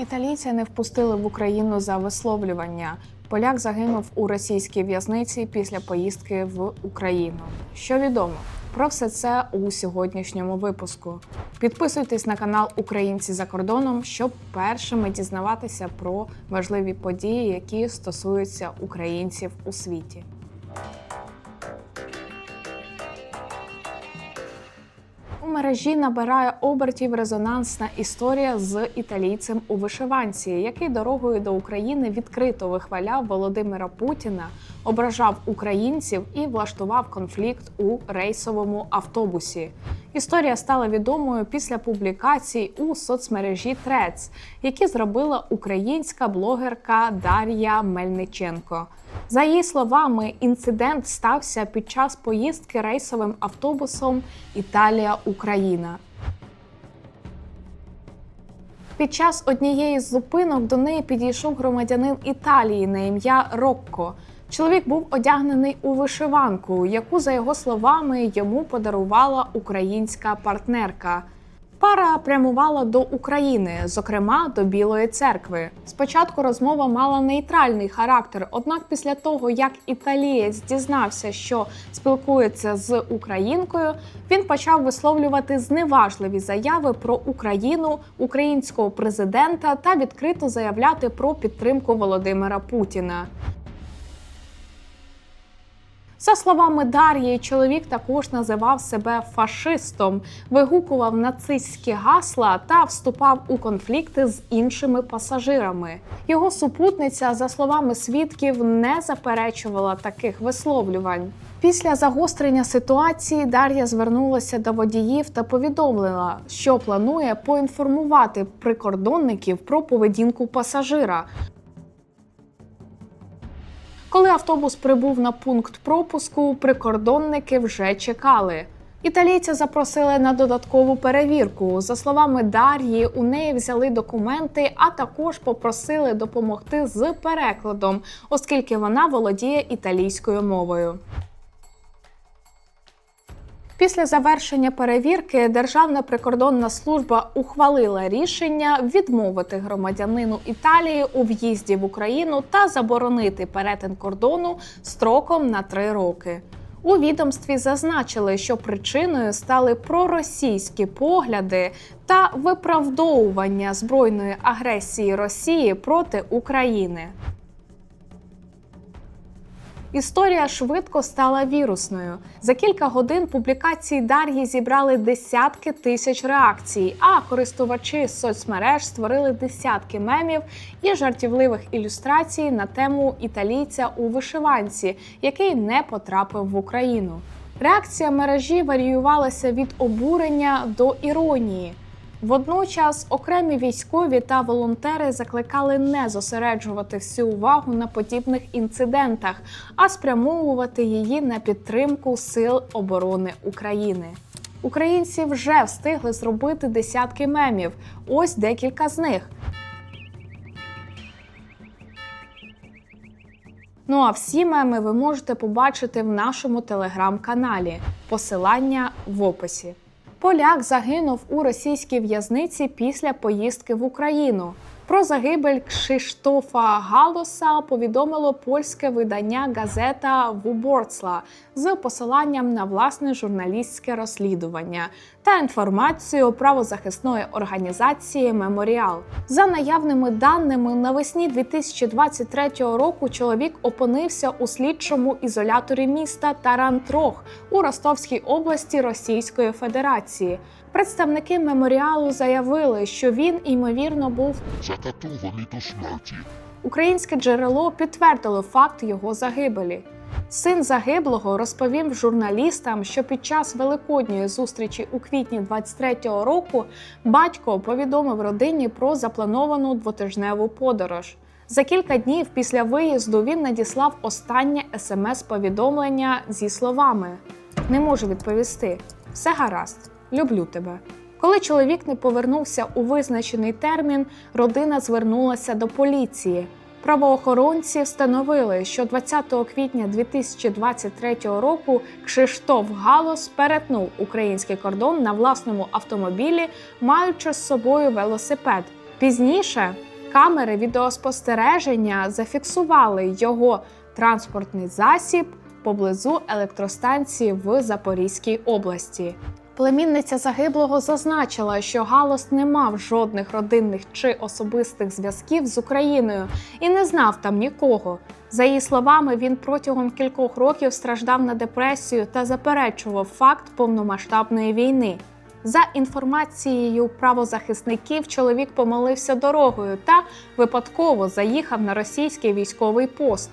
Італійця не впустили в Україну за висловлювання. Поляк загинув у російській в'язниці після поїздки в Україну. Що відомо? Про все це у сьогоднішньому випуску. Підписуйтесь на канал Українці за кордоном, щоб першими дізнаватися про важливі події, які стосуються українців у світі. У мережі набирає обертів резонансна історія з італійцем у вишиванці, який дорогою до України відкрито вихваляв Володимира Путіна, ображав українців і влаштував конфлікт у рейсовому автобусі. Історія стала відомою після публікацій у соцмережі Threads, які зробила українська блогерка Дар'я Мельниченко. За її словами, інцидент стався під час поїздки рейсовим автобусом Італія-Україна. Під час однієї з зупинок до неї підійшов громадянин Італії на ім'я Рокко. Чоловік був одягнений у вишиванку, яку, за його словами, йому подарувала українська партнерка. Пара прямувала до України, зокрема до Білої церкви. Спочатку розмова мала нейтральний характер, однак після того, як італієць дізнався, що спілкується з українкою, він почав висловлювати зневажливі заяви про Україну, українського президента та відкрито заявляти про підтримку Володимира Путіна. За словами Дар'ї, чоловік також називав себе фашистом, вигукував нацистські гасла та вступав у конфлікти з іншими пасажирами. Його супутниця, за словами свідків, не заперечувала таких висловлювань. Після загострення ситуації Дар'я звернулася до водіїв та повідомила, що планує поінформувати прикордонників про поведінку пасажира. Коли автобус прибув на пункт пропуску, прикордонники вже чекали. Італійця запросили на додаткову перевірку. За словами Дар'ї, у неї взяли документи, а також попросили допомогти з перекладом, оскільки вона володіє італійською мовою. Після завершення перевірки Державна прикордонна служба ухвалила рішення відмовити громадянину Італії у в'їзді в Україну та заборонити перетин кордону строком на три роки. У відомстві зазначили, що причиною стали проросійські погляди та виправдовування збройної агресії Росії проти України. Історія швидко стала вірусною. За кілька годин публікації Дар'ї зібрали десятки тисяч реакцій, а користувачі соцмереж створили десятки мемів і жартівливих ілюстрацій на тему італійця у вишиванці, який не потрапив в Україну. Реакція мережі варіювалася від обурення до іронії. Водночас окремі військові та волонтери закликали не зосереджувати всю увагу на подібних інцидентах, а спрямовувати її на підтримку Сил оборони України. Українці вже встигли зробити десятки мемів. Ось декілька з них. Ну а всі меми ви можете побачити в нашому телеграм-каналі. Посилання в описі. Поляк загинув у російській в'язниці після поїздки в Україну. Про загибель Кшиштофа Галоса повідомило польське видання газета Вуборцла з посиланням на власне журналістське розслідування та інформацію правозахисної організації Меморіал. За наявними даними, навесні 2023 року чоловік опинився у слідчому ізоляторі міста Тарантрог у Ростовській області Російської Федерації. Представники меморіалу заявили, що він ймовірно був закатований до смерті. Українське джерело підтвердило факт його загибелі. Син загиблого розповів журналістам, що під час великодньої зустрічі у квітні 23-го року батько повідомив родині про заплановану двотижневу подорож. За кілька днів після виїзду він надіслав останнє смс-повідомлення зі словами: Не можу відповісти, все гаразд, люблю тебе. Коли чоловік не повернувся у визначений термін, родина звернулася до поліції. Правоохоронці встановили, що 20 квітня 2023 року Кшиштоф Галос перетнув український кордон на власному автомобілі, маючи з собою велосипед. Пізніше Камери відеоспостереження зафіксували його транспортний засіб поблизу електростанції в Запорізькій області. Племінниця загиблого зазначила, що Галос не мав жодних родинних чи особистих зв'язків з Україною і не знав там нікого. За її словами, він протягом кількох років страждав на депресію та заперечував факт повномасштабної війни. За інформацією правозахисників, чоловік помилився дорогою та випадково заїхав на російський військовий пост.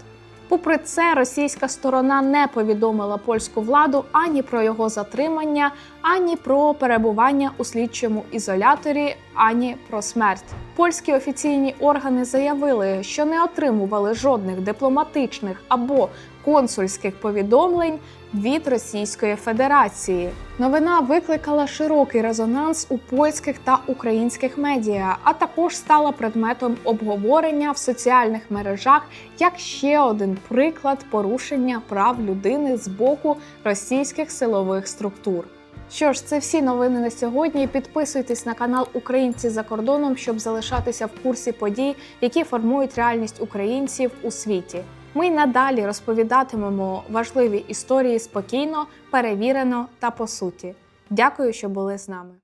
Попри це, російська сторона не повідомила польську владу ані про його затримання, ані про перебування у слідчому ізоляторі, ані про смерть. Польські офіційні органи заявили, що не отримували жодних дипломатичних або консульських повідомлень від Російської Федерації. Новина викликала широкий резонанс у польських та українських медіа, а також стала предметом обговорення в соціальних мережах як ще один приклад порушення прав людини з боку російських силових структур. Що ж, це всі новини на сьогодні. Підписуйтесь на канал Українці за кордоном, щоб залишатися в курсі подій, які формують реальність українців у світі. Ми й надалі розповідатимемо важливі історії спокійно, перевірено та по суті. Дякую, що були з нами.